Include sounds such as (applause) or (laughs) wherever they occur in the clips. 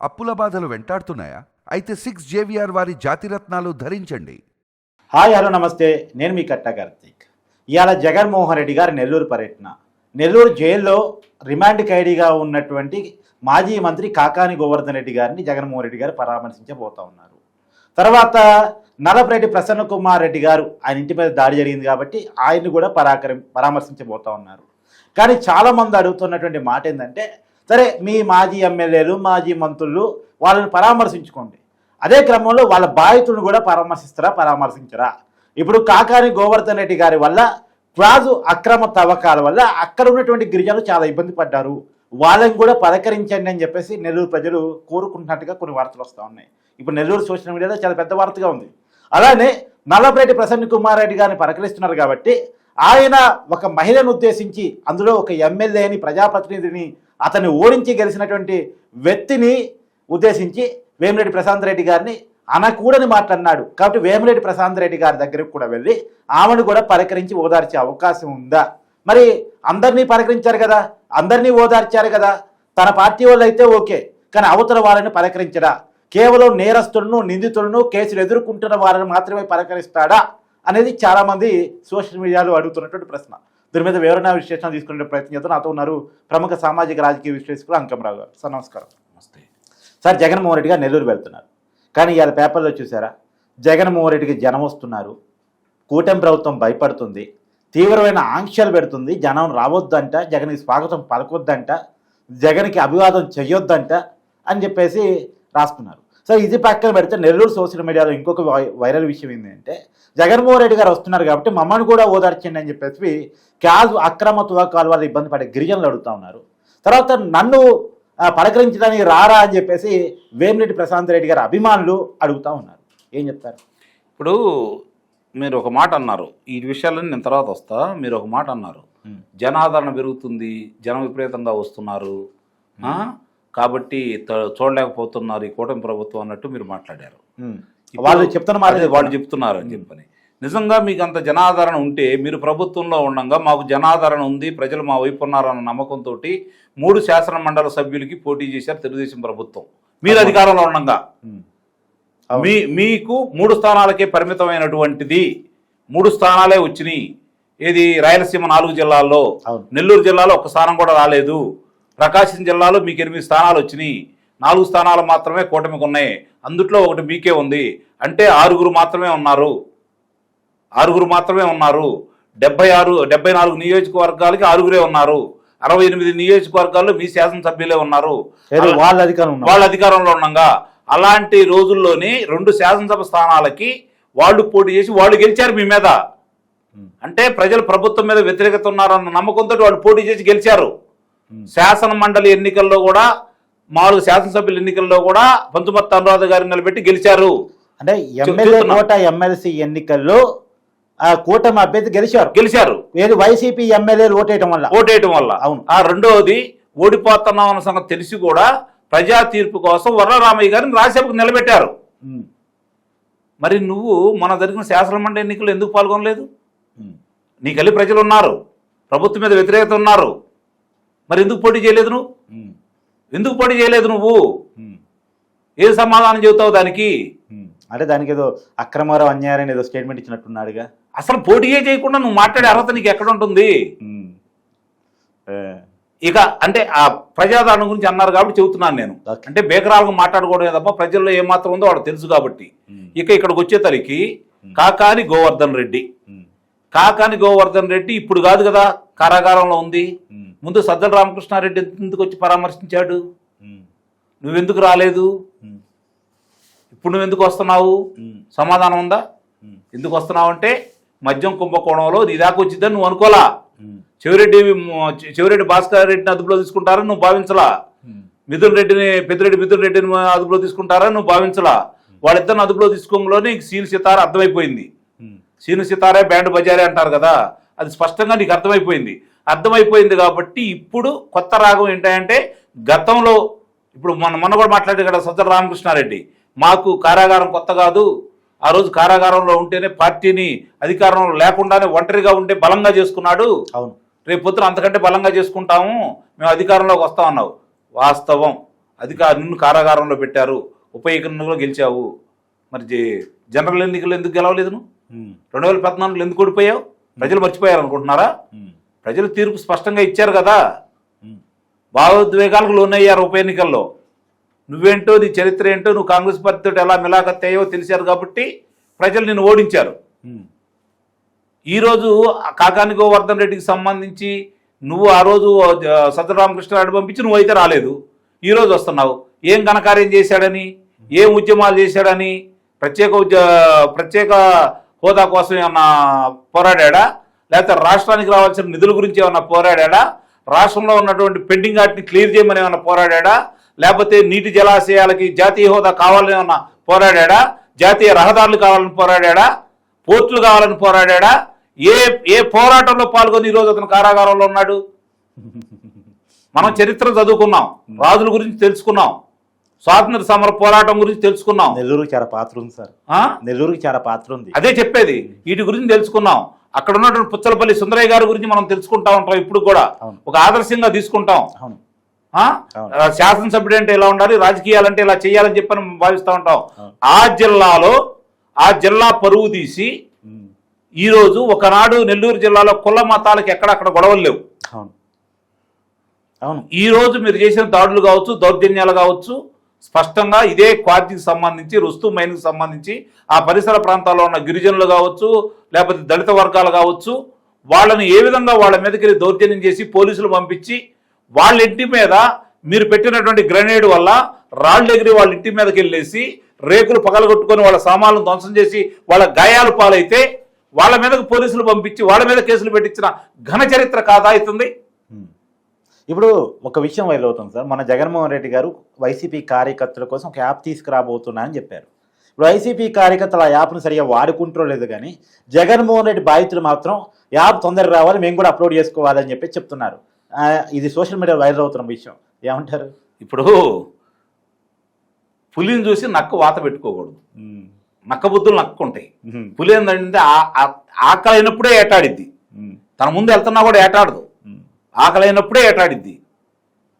అప్పుల బాధలు వెంటాడుతున్నాయా? అయితే సిక్స్ జేవిఆర్ వారి జాతిరత్నాలు ధరించండి. హాయ్ హలో నమస్తే. నేను మీ కట్ట కార్తీక్. ఇవాళ జగన్మోహన్ రెడ్డి గారి నెల్లూరు పర్యటన. నెల్లూరు జైల్లో రిమాండ్ ఖైడీగా ఉన్నటువంటి మాజీ మంత్రి కాకాని గోవర్ధన్ రెడ్డి గారిని జగన్మోహన్ రెడ్డి గారు పరామర్శించబోతా ఉన్నారు. తర్వాత నలపరెడ్డి ప్రసన్న కుమార్ రెడ్డి గారు ఆయన ఇంటి మీద దాడి జరిగింది కాబట్టి ఆయన్ని కూడా పరాకరి పరామర్శించబోతా ఉన్నారు. కానీ చాలామంది అడుగుతున్నటువంటి మాట ఏంటంటే సరే మీ మాజీ ఎమ్మెల్యేలు మాజీ మంత్రులు వాళ్ళని పరామర్శించుకోండి. అదే క్రమంలో వాళ్ళ బాధితులను కూడా పరామర్శిస్తారా పరామర్శించరా? ఇప్పుడు కాకాని గోవర్ధన్ రెడ్డి గారి వల్ల క్వాజు అక్రమ తవ్వకాల వల్ల అక్కడ ఉన్నటువంటి గిరిజనులు చాలా ఇబ్బంది పడ్డారు. వాళ్ళని కూడా పలకరించండి అని చెప్పేసి నెల్లూరు ప్రజలు కోరుకుంటున్నట్టుగా కొన్ని వార్తలు వస్తూ ఉన్నాయి. ఇప్పుడు నెల్లూరు సోషల్ మీడియాలో చాలా పెద్ద వార్తగా ఉంది. అలానే నల్లపరెడ్డి ప్రసన్న కుమార్ రెడ్డి గారిని పలకరిస్తున్నారు కాబట్టి ఆయన ఒక మహిళను ఉద్దేశించి అందులో ఒక ఎమ్మెల్యేని ప్రజాప్రతినిధిని అతన్ని ఓడించి గెలిచినటువంటి వ్యక్తిని ఉద్దేశించి వేమిరెడ్డి ప్రశాంత్ రెడ్డి గారిని అనకూడని మాట్లాడినాడు కాబట్టి వేమిరెడ్డి ప్రశాంత్ రెడ్డి గారి దగ్గరికి కూడా వెళ్ళి ఆమెను కూడా పలకరించి ఓదార్చే అవకాశం ఉందా? మరి అందరినీ పలకరించారు కదా? అందరినీ ఓదార్చారు కదా? తన పార్టీ వాళ్ళు అయితే ఓకే. కానీ అవతల వాళ్ళని పలకరించడా కేవలం నేరస్తులను నిందితులను కేసులు ఎదుర్కొంటున్న వారిని మాత్రమే పలకరిస్తాడా అనేది చాలామంది సోషల్ మీడియాలో అడుగుతున్నటువంటి ప్రశ్న. దీని మీద వివరణ విశ్లేషణ తీసుకునే ప్రయత్నం చేస్తూ నాతో ఉన్నారు ప్రముఖ సామాజిక రాజకీయ విశ్లేషకులు అంకంరావు గారు. సార్ నమస్కారం. నమస్తే. సార్ జగన్మోహన్ రెడ్డి గారు నెల్లూరు వెళ్తున్నారు. కానీ ఇవాళ పేపర్లో చూసారా? జగన్మోహన్ రెడ్డికి జనం వస్తున్నారు. కూటమి ప్రభుత్వం భయపడుతుంది. తీవ్రమైన ఆంక్షలు పెడుతుంది. జనం రావద్దంట. జగన్కి స్వాగతం పలకొద్దంట. జగన్కి అభివాదం చెయ్యొద్దంట అని చెప్పేసి రాస్తున్నారు సో ఇది పక్కన పెడితే నెల్లూరు సోషల్ మీడియాలో ఇంకొక వైరల్ విషయం ఏంటంటే జగన్మోహన్ రెడ్డి గారు వస్తున్నారు కాబట్టి మమ్మల్ని కూడా ఓదార్చండి అని చెప్పేసి క్యాజ్ అక్రమ తువాకాల వల్ల ఇబ్బంది పడే గిరిజనులు అడుగుతా ఉన్నారు. తర్వాత నన్ను పలకరించడానికి రారా అని చెప్పేసి వేమిరెడ్డి ప్రశాంత్ రెడ్డి గారి అభిమానులు అడుగుతా ఉన్నారు. ఏం చెప్తారు? ఇప్పుడు మీరు ఒక మాట అన్నారు. ఈ విషయాలన్నీ నేను తర్వాత వస్తా. మీరు ఒక మాట అన్నారు. జనాదరణ పెరుగుతుంది జనం విపరీతంగా వస్తున్నారు? కాబట్టి చూడలేకపోతున్నారు ఈ కూటమి ప్రభుత్వం అన్నట్టు మీరు మాట్లాడారు. వాళ్ళు చెప్తున్న మాట వాళ్ళు చెప్తున్నారు అని చెప్పని. నిజంగా మీకు అంత జనాదరణ ఉంటే మీరు ప్రభుత్వంలో ఉండగా మాకు జనాదరణ ఉంది ప్రజలు మా వైపు ఉన్నారన్న నమ్మకంతో మూడు శాసన మండలి సభ్యులకి పోటీ చేశారు తెలుగుదేశం ప్రభుత్వం. మీరు అధికారంలో ఉండగా. మీ మీకు మూడు స్థానాలకే పరిమితమైనటువంటిది మూడు స్థానాలే వచ్చినాయి. ఏది రాయలసీమ నాలుగు జిల్లాల్లో. నెల్లూరు జిల్లాలో ఒక స్థానం కూడా రాలేదు. ప్రకాశం జిల్లాలో మీకు ఎనిమిది స్థానాలు వచ్చినాయి. నాలుగు స్థానాలు మాత్రమే కూటమికి ఉన్నాయి. అందుట్లో ఒకటి మీకే ఉంది. అంటే ఆరుగురు మాత్రమే ఉన్నారు. ఆరుగురు మాత్రమే ఉన్నారు. డెబ్బై ఆరు డెబ్బై నాలుగు నియోజకవర్గాలకి ఆరుగురే ఉన్నారు. అరవై ఎనిమిది నియోజకవర్గాల్లో మీ శాసనసభ్యులే ఉన్నారు. వాళ్ళ అధికారం. వాళ్ళ అధికారంలో ఉండగా. అలాంటి రోజుల్లోని రెండు శాసనసభ స్థానాలకి వాళ్ళు పోటీ చేసి వాళ్ళు గెలిచారు మీ మీద. అంటే ప్రజలు ప్రభుత్వం మీద వ్యతిరేకత ఉన్నారన్న నమ్మకంతో వాళ్ళు పోటీ చేసి గెలిచారు. శాసన మండలి ఎన్నికల్లో కూడా మామూలుగా శాసనసభ్యుల ఎన్నికల్లో కూడా పంచుమత్త అనురాధ గారిని నిలబెట్టి గెలిచారు. అంటే ఎమ్మెల్యే. కోట ఎమ్మెల్సీ ఎన్నికల్లో ఆ కూటమి అభ్యర్థి గెలిచారు. గెలిచారు. ఏది వైసీపీ ఎమ్మెల్యేలు ఓటేయటం వల్ల. ఓటేయటం వల్ల. అవును. ఆ రెండవది ఓడిపోతున్నాం అన్న సంగతి తెలిసి కూడా ప్రజా తీర్పు కోసం వరరామయ్య గారిని రాజ్యసభకు నిలబెట్టారు. మరి నువ్వు మన జరిగిన శాసన మండలి ఎన్నికల్లో ఎందుకు పాల్గొనలేదు. నీకెళ్ళి ప్రజలు ఉన్నారు. ప్రభుత్వం మీద వ్యతిరేకత ఉన్నారు. మరి ఎందుకు పోటీ చేయలేదు నువ్వు. ఎందుకు పోటీ చేయలేదు నువ్వు. ఏ సమాధానం చెబుతావు దానికి. అంటే దానికి ఏదో అక్రమారం అన్యాయం ఏదో స్టేట్మెంట్ ఇచ్చినట్టున్నాడుగా అసలు పోటీయే చేయకుండా నువ్వు మాట్లాడే అర్హత నీకు ఎక్కడ ఉంటుంది. ఇక అంటే ఆ ప్రజాదరణ గురించి అన్నారు కాబట్టి చెబుతున్నాను నేను. అంటే బేకరాలుగా మాట్లాడుకోవడమే తప్ప ప్రజల్లో ఏమాత్రం ఉందో వాడు తెలుసు కాబట్టి. ఇక ఇక్కడికి వచ్చేసరికి కాకాని గోవర్ధన్ రెడ్డి. కాకాని గోవర్ధన్ రెడ్డి ఇప్పుడు కాదు కదా కారాగారంలో ఉంది. ముందు సజ్జల రామకృష్ణారెడ్డి ఎందుకు వచ్చి పరామర్శించాడు. నువ్వెందుకు రాలేదు. ఇప్పుడు నువ్వు ఎందుకు వస్తున్నావు. సమాధానం ఉందా. ఎందుకు వస్తున్నావు అంటే మద్యం కుంభకోణంలో నీ దాకా వచ్చిద్దని నువ్వు అనుకోలా. చెవిరెడ్డి చెవిరెడ్డి భాస్కర్ రెడ్డిని అదుపులో తీసుకుంటారని నువ్వు భావించలా. మిథున్ రెడ్డిని పెద్దిరెడ్డి మిథున్ రెడ్డిని అదుపులో తీసుకుంటారని నువ్వు భావించలా వాళ్ళిద్దరిని అదుపులో తీసుకోవడంలోనే సీను సితార అర్థమైపోయింది. సీను సితారే బ్యాండ్ బజారే అంటారు కదా అది స్పష్టంగా నీకు అర్థమైపోయింది అర్థమైపోయింది కాబట్టి ఇప్పుడు కొత్త రాగం ఏంటంటే గతంలో ఇప్పుడు మొన్న మొన్న కూడా మాట్లాడారు కదా సజ్జల రామకృష్ణారెడ్డి. మాకు కారాగారం కొత్త కాదు. ఆ రోజు కారాగారంలో ఉంటేనే పార్టీని అధికారంలో లేకుండానే ఒంటరిగా ఉంటే బలంగా చేసుకున్నాడు. అవును. రేపు పొద్దున అంతకంటే బలంగా చేసుకుంటాము. మేము అధికారంలోకి వస్తా ఉన్నావు. వాస్తవం. అధికార నిన్ను కారాగారంలో పెట్టారు. ఉప ఎన్నికల్లో గెలిచావు. మరి జనరల్ ఎన్నికల్లో ఎందుకు గెలవలేదు నువ్వు? రెండు వేల పద్నాలుగులో ఎందుకు ఓడిపోయావు? ప్రజలు మర్చిపోయారు అనుకుంటున్నారా ప్రజలు తీర్పు స్పష్టంగా ఇచ్చారు కదా. భావోద్వేగాలకు లోనయ్యారు ఉప ఎన్నికల్లో. నువ్వేంటో నీ చరిత్ర ఏంటో నువ్వు కాంగ్రెస్ పార్టీతో ఎలా మిలాఖత్తయ్యో తెలిసారు కాబట్టి ప్రజలు నిన్ను ఓడించారు. ఈరోజు కాకాని గోవర్ధన్ రెడ్డికి సంబంధించి నువ్వు ఆ రోజు ఆ, సత్యరామకృష్ణారెడ్డి పంపించి నువ్వు అయితే రాలేదు. ఈరోజు వస్తున్నావు. ఏం ఘనకార్యం చేశాడని? ఏం ఉద్యమాలు చేశాడని? ప్రత్యేక ఉద్య ప్రత్యేక హోదా కోసం ఏమన్నా పోరాడా లేకపోతే రాష్ట్రానికి రావాల్సిన నిధుల గురించి ఏమన్నా పోరాడా రాష్ట్రంలో ఉన్నటువంటి పెండింగ్ వాటిని క్లియర్ చేయమని ఏమన్నా పోరాడా లేకపోతే నీటి జలాశయాలకి జాతీయ హోదా కావాలని ఏమన్నా పోరాడా జాతీయ రహదారులు కావాలని పోరాడా పోర్టులు కావాలని పోరాడా ఏ ఏ పోరాటంలో పాల్గొని ఈరోజు అతను కారాగారంలో ఉన్నాడు? మనం చరిత్ర చదువుకున్నాం రాజుల గురించి తెలుసుకున్నాం స్వాతంత్ర సమర పోరాటం గురించి తెలుసుకున్నాం. నెల్లూరుకి చాలా పాత్ర ఉంది సార్? నెల్లూరుకి చాలా పాత్ర ఉంది. అదే చెప్పేది వీటి గురించి తెలుసుకున్నాం. అక్కడ ఉన్నటువంటి పుచ్చలపల్లి సుందరయ్య గారి గురించి మనం తెలుసుకుంటా ఉంటాం ఇప్పుడు కూడా. ఒక ఆదర్శంగా తీసుకుంటాం. శాసనసభ్యుడు అంటే ఇలా ఉండాలి? రాజకీయాలంటే ఇలా చేయాలని చెప్పని మనం భావిస్తూ ఉంటాం. ఆ జిల్లాలో ఆ జిల్లా పరువు తీసి ఉమ్, ఈ రోజు ఒకనాడు నెల్లూరు జిల్లాలో కుల మతాలకు ఎక్కడక్కడ గొడవలు లేవు. అవును. ఈ రోజు మీరు చేసిన దాడులు కావచ్చు దౌర్జన్యాలు కావచ్చు స్పష్టంగా ఇదే క్వార్టీకి సంబంధించి రుస్తు మైన్కి సంబంధించి ఆ పరిసర ప్రాంతాల్లో ఉన్న గిరిజనులు కావచ్చు లేకపోతే దళిత వర్గాలు కావచ్చు వాళ్ళని ఏ విధంగా వాళ్ళ మీదకి వెళ్ళి దౌర్జన్యం చేసి పోలీసులు పంపించి వాళ్ళ ఇంటి మీద మీరు పెట్టినటువంటి గ్రెనేడ్ వల్ల రాళ్ళు ఎగిరి వాళ్ళ ఇంటి మీదకి వెళ్ళేసి రేకులు పగలగొట్టుకొని వాళ్ళ సామాన్లు ధ్వంసం చేసి వాళ్ళ గాయాలు పాలైతే వాళ్ళ మీదకు పోలీసులు పంపించి వాళ్ళ మీద కేసులు పెట్టించిన ఘన చరిత్ర కాదా అవుతుంది? ఇప్పుడు ఒక విషయం వైరల్ అవుతుంది సార్. మన జగన్మోహన్ రెడ్డి గారు వైసీపీ కార్యకర్తల కోసం ఒక యాప్ తీసుకురాబోతున్నా అని చెప్పారు. ఇప్పుడు వైసీపీ కార్యకర్తలు ఆ యాప్ను సరిగా వాడుకుంటారో లేదు కానీ జగన్మోహన్ రెడ్డి బాధితులు మాత్రం యాప్ తొందరగా రావాలి మేము కూడా అప్లోడ్ చేసుకోవాలని చెప్పి చెప్తున్నారు. ఇది సోషల్ మీడియా వైరల్ అవుతున్న విషయం. ఏమంటారు? ఇప్పుడు పులిని చూసి నక్క వాత పెట్టుకోకూడదు. నక్క బుద్ధులు నక్కుంటాయి. పులి ఏంటంటే ఆకలి అయినప్పుడే ఏటాడిద్ది. తన ముందు వెళ్తున్నా కూడా ఏటాడదు. ఆకలైనప్పుడే ఆకలి అయినప్పుడే ఏటాడిద్ది.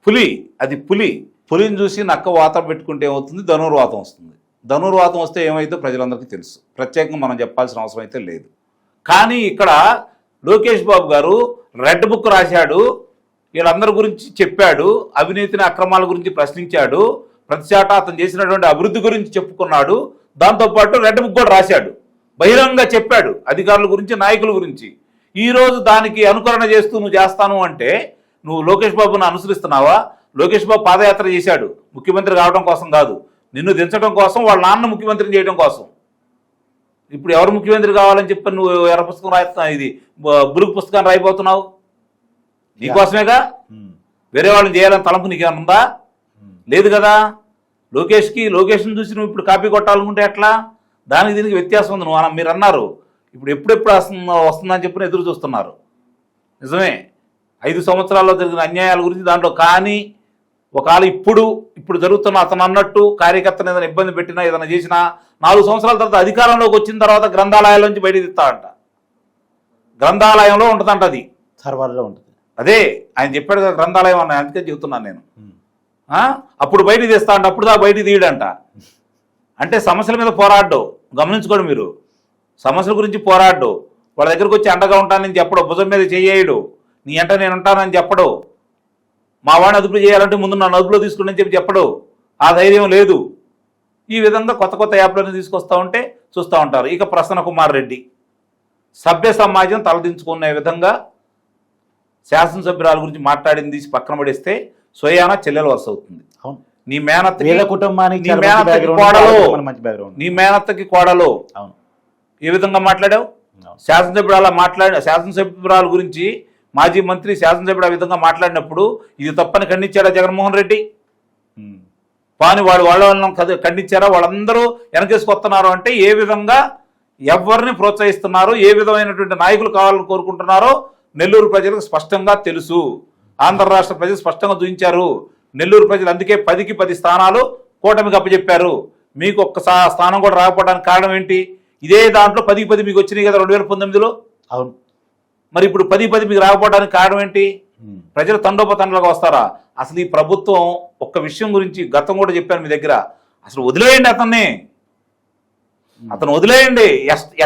పులి అది పులి. పులిని చూసి నక్క వాతం పెట్టుకుంటే ఏమవుతుంది? ధనుర్వాతం వస్తుంది. ధనుర్వాతం వస్తే ఏమైతే ప్రజలందరికీ తెలుసు. ప్రత్యేకంగా మనం చెప్పాల్సిన అవసరం అయితే లేదు. కానీ ఇక్కడ లోకేష్ బాబు గారు రెడ్ బుక్ రాశాడు. వీళ్ళందరి గురించి చెప్పాడు. అవినీతిని అక్రమాల గురించి ప్రశ్నించాడు. ప్రతిచాట అతను చేసినటువంటి అభివృద్ధి గురించి చెప్పుకున్నాడు. దాంతోపాటు రెడ్ బుక్ కూడా రాశాడు. బహిరంగంగా చెప్పాడు. అధికారుల గురించి నాయకుల గురించి. ఈ రోజు దానికి అనుకరణ చేస్తూ నువ్వు చేస్తాను అంటే నువ్వు లోకేష్ బాబును అనుసరిస్తున్నావా? లోకేష్ బాబు పాదయాత్ర చేశాడు. ముఖ్యమంత్రి కావడం కోసం కాదు. నిన్ను దించడం కోసం వాళ్ళ నాన్న ముఖ్యమంత్రిని చేయడం కోసం. ఇప్పుడు ఎవరు ముఖ్యమంత్రి కావాలని చెప్పి నువ్వు ఎర్ర పుస్తకం రాయిస్తున్నావు ఇది బ- బులుగు పుస్తకాన్ని రాయిపోతున్నావు నీకోసమేగా? వేరే వాళ్ళని చేయాలని తలంపు నీకేమైనా ఉందా. లేదు కదా? లోకేష్కి లోకేష్ని చూసి నువ్వు ఇప్పుడు కాపీ కొట్టాలనుకుంటే ఎట్లా? దానికి దీనికి వ్యత్యాసం ఉంది. నువ్వు మీరు అన్నారు. ఇప్పుడు ఎప్పుడెప్పుడు వస్తుందో వస్తుందని చెప్పి ఎదురు చూస్తున్నారు. నిజమే. ఐదు సంవత్సరాల్లో జరిగిన అన్యాయాల గురించి దాంట్లో కానీ ఒకవేళ ఇప్పుడు ఇప్పుడు జరుగుతున్న అతను అన్నట్టు కార్యకర్తను ఏదైనా ఇబ్బంది పెట్టినా ఏదైనా చేసినా నాలుగు సంవత్సరాల తర్వాత అధికారంలోకి వచ్చిన తర్వాత గ్రంథాలయాల నుంచి బయటికి తీస్తాడంట. గ్రంథాలయంలో ఉంటుందంట అది. సర్వర్లో ఉంటుంది. అదే ఆయన చెప్పాడు కదా గ్రంథాలయం అన్న అందుకే చెబుతున్నాను నేను? అప్పుడు బయటికి తీస్తా అంట అప్పుడు దా బయటికి తీయడంట. అంటే సమస్యల మీద పోరాడు గమనించుకోండి మీరు. సమస్యల గురించి పోరాడు. వాళ్ళ దగ్గరకు వచ్చి అండగా ఉంటానని చెప్పడు. భుజం మీద చేయడు. నీ అంట నేను ఉంటానని చెప్పడు. మా వాడిని అదుపులో చేయాలంటే ముందు నన్ను అదుపులో తీసుకుని చెప్పి చెప్పడు. ఆ ధైర్యం లేదు. ఈ విధంగా కొత్త కొత్త యాప్లను తీసుకొస్తా ఉంటే చూస్తూ ఉంటారు. ఇక ప్రసన్న కుమార్ రెడ్డి. సభ్య సమాజం తలదించుకునే విధంగా శాసనసభ్యురాల గురించి మాట్లాడింది తీసి పక్కన పడేస్తే స్వయాన చెల్లెలు వరుస అవుతుంది. అవును. నీ మేనత్త కుటుంబానికి నీ మేనత్తకి కోడలు. నీ మేనత్తకి కోడలో. అవును. ఏ విధంగా మాట్లాడావు? అవును. శాసనసభ్యురాల మాట్లాడి శాసనసభ్యురాల గురించి మాజీ మంత్రి శాసనసభ్యుడు ఆ విధంగా మాట్లాడినప్పుడు ఇది తప్పని ఖండించాడా జగన్మోహన్ రెడ్డి? పాని వాడు వాళ్ళ వాళ్ళని ఖండించారా? వాళ్ళందరూ వెనకేసుకొస్తున్నారు అంటే ఏ విధంగా ఎవరిని ప్రోత్సహిస్తున్నారు ఏ విధమైనటువంటి నాయకులు కావాలని కోరుకుంటున్నారో నెల్లూరు ప్రజలకు స్పష్టంగా తెలుసు. ఆంధ్ర రాష్ట్ర ప్రజలు స్పష్టంగా చూపించారు. నెల్లూరు ప్రజలు అందుకే పదికి పది స్థానాలు కూటమికి అప్పచెప్పారు. మీకు ఒక్క స్థానం కూడా రాకపోవడానికి కారణం ఏంటి? ఇదే దాంట్లో పదికి పది మీకు వచ్చినాయి కదా రెండు వేల పంతొమ్మిదిలో? అవును. మరి ఇప్పుడు పది పది మీకు రాకపోవడానికి కారణం ఏంటి. ప్రజలు తండోపతండలుగా వస్తారా? అసలు ఈ ప్రభుత్వం ఒక్క విషయం గురించి గతం కూడా చెప్పాను మీ దగ్గర. అసలు వదిలేయండి అతన్ని. అతను వదిలేయండి.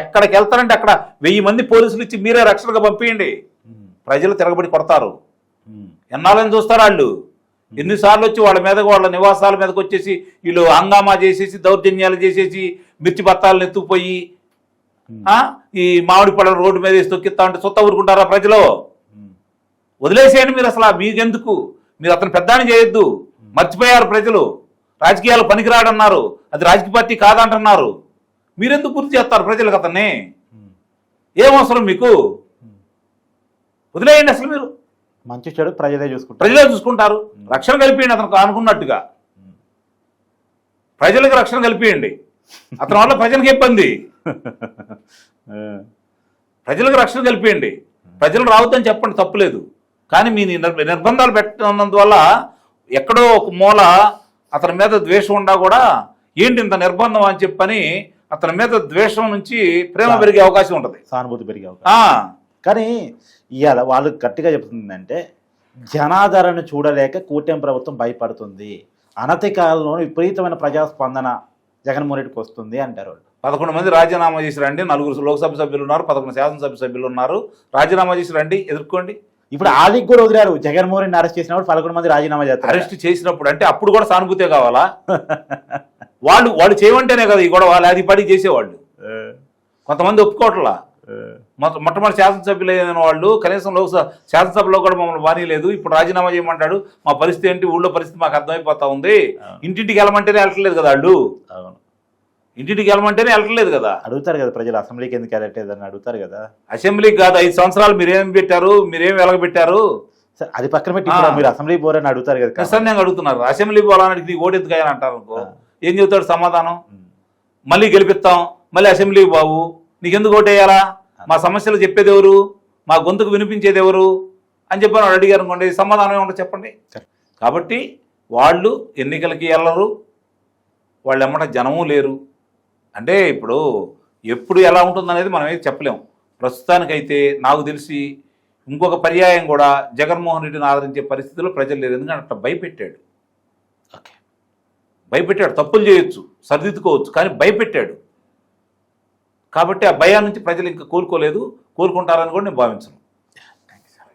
ఎక్కడికి వెళ్తారంటే అక్కడ వెయ్యి మంది పోలీసులు ఇచ్చి మీరే రక్షణగా పంపించండి. ప్రజలు తిరగబడి కొడతారు. ఎన్నాళ్ళని చూస్తారు వాళ్ళు? ఎన్నిసార్లు వచ్చి వాళ్ళ మీదకి వాళ్ళ నివాసాల మీదకి వచ్చేసి వీళ్ళు హంగామా చేసేసి దౌర్జన్యాలు చేసేసి మిర్చి బత్తాలను ఎత్తుకుపోయి ఈ మామిడి పళ్ళ రోడ్డు మీద వేసి తొక్కిస్తా ఉంటే సొత్త ఊరుకుంటారా ప్రజలు. వదిలేసేయండి మీరు అసలు మీకెందుకు? మీరు అతను పెద్దాని చేయొద్దు. మర్చిపోయారు ప్రజలు. రాజకీయాలు పనికిరాడన్నారు. అది రాజకీయ పార్టీ కాదంటున్నారు. మీరెందుకు గుర్తు చేస్తారు ప్రజలకు అతన్ని. ఏం అవసరం మీకు? వదిలేయండి అసలు మీరు. మంచి చెడు ప్రజలే చూసుకుంటారు. ప్రజలే చూసుకుంటారు. రక్షణ కల్పియండి అతనికి అనుకున్నట్టుగా. ప్రజలకు రక్షణ కల్పియండి. అతని వల్ల ప్రజలకు ఇబ్బంది. ప్రజలకు రక్షణ కల్పియండి. ప్రజలు రావద్దని చెప్పండి తప్పులేదు. కానీ మీ నిర్- నిర్బంధాలు పెట్టినందువల్ల ఎక్కడో ఒక మూల అతని మీద ద్వేషం ఉండా కూడా ఏంటి ఇంత నిర్బంధం అని చెప్పని అతని మీద ద్వేషం నుంచి ప్రేమ పెరిగే అవకాశం ఉంటుంది. సానుభూతి పెరిగే అవకాశం. కానీ ఇవాళ వాళ్ళు గట్టిగా చెప్తుందంటే జనాదరణ చూడలేక కూటమి ప్రభుత్వం భయపడుతుంది. అనతి కాలంలో విపరీతమైన ప్రజాస్పందన జగన్మోహన్ రెడ్డికి వస్తుంది అంటారు వాళ్ళు. పదకొండు మంది రాజీనామా చేసి రండి నలుగురు లోక్సభ సభ్యులు ఉన్నారు పదకొండు శాసనసభ సభ్యులు ఉన్నారు. రాజీనామా చేసి రండి ఎదుర్కోండి. ఇప్పుడు ఆదికి కూడా వదిలారు జగన్మోహన్ రెడ్డిని అరెస్ట్ చేసినప్పుడు పదకొండు మంది రాజీనామా చేస్తారు. అరెస్ట్ చేసినప్పుడు అంటే అప్పుడు కూడా సానుభూతే కావాలా? వాళ్ళు వాళ్ళు చేయమంటేనే కదా ఈ గొడవ అది పడి చేసేవాళ్ళు. (laughs) కొంతమంది ఒప్పుకోవట్లా? (laughs) మొట్టమొదటి శాసనసభ్యులైన వాళ్ళు కనీసం లోక్సభ శాసనసభలో కూడా మమ్మల్ని బానీలేదు ఇప్పుడు రాజీనామా చేయమంటాడు. మా పరిస్థితి ఏంటి? ఊళ్ళో పరిస్థితి మాకు అర్థమైపోతా ఉంది. ఇంటింటికి వెళ్ళమంటేనే వెళ్ళట్లేదు కదా వాళ్ళు? అవును. ఇంటింటికి వెళ్ళమంటేనే వెళ్ళట్లేదు కదా? అడుగుతారు కదా ప్రజలు అసెంబ్లీకి ఎందుకు వెళ్ళట్లేదు అని అడుగుతారు కదా? అసెంబ్లీకి కాదు ఐదు సంవత్సరాలు మీరేం పెట్టారు? మీరేం వెలగబెట్టారు? అది పక్కన పెట్టి. మీరు అసెంబ్లీ పోరని అడుగుతారు కదా నిస్సందేహంగా అడుగుతున్నారు. అసెంబ్లీ పోలానికి నీకు ఓటు ఎందుకు అయ్యా అంటారు అనుకో. ఏం చెబుతాడు సమాధానం. మళ్ళీ గెలిపిస్తాం మళ్ళీ అసెంబ్లీకి బావు నీకెందుకు ఓటేయాలా మా సమస్యలు చెప్పేది ఎవరు మా గొంతుకు వినిపించేది ఎవరు అని చెప్పి వాడు అడిగారు అనుకోండి సమాధానం ఏమంటే చెప్పండి. కాబట్టి వాళ్ళు ఎన్నికలకి వెళ్ళరు వాళ్ళు ఎమ్మట జనము లేరు. అంటే ఇప్పుడు ఎప్పుడు ఎలా ఉంటుందనేది మనం ఏది చెప్పలేము ప్రస్తుతానికైతే నాకు తెలిసి ఇంకొక పర్యాయం కూడా జగన్మోహన్ రెడ్డిని ఆదరించే పరిస్థితిలో ప్రజలు లేరు. ఎందుకంటే అట్లా భయపెట్టాడు. ఓకే. భయపెట్టాడు. తప్పులు చేయొచ్చు సరిదిద్దుకోవచ్చు కానీ భయపెట్టాడు. కాబట్టి ఆ భయం నుంచి ప్రజలు ఇంకా కోలుకోలేదు కోలుకుంటారని కూడా నేను భావించను.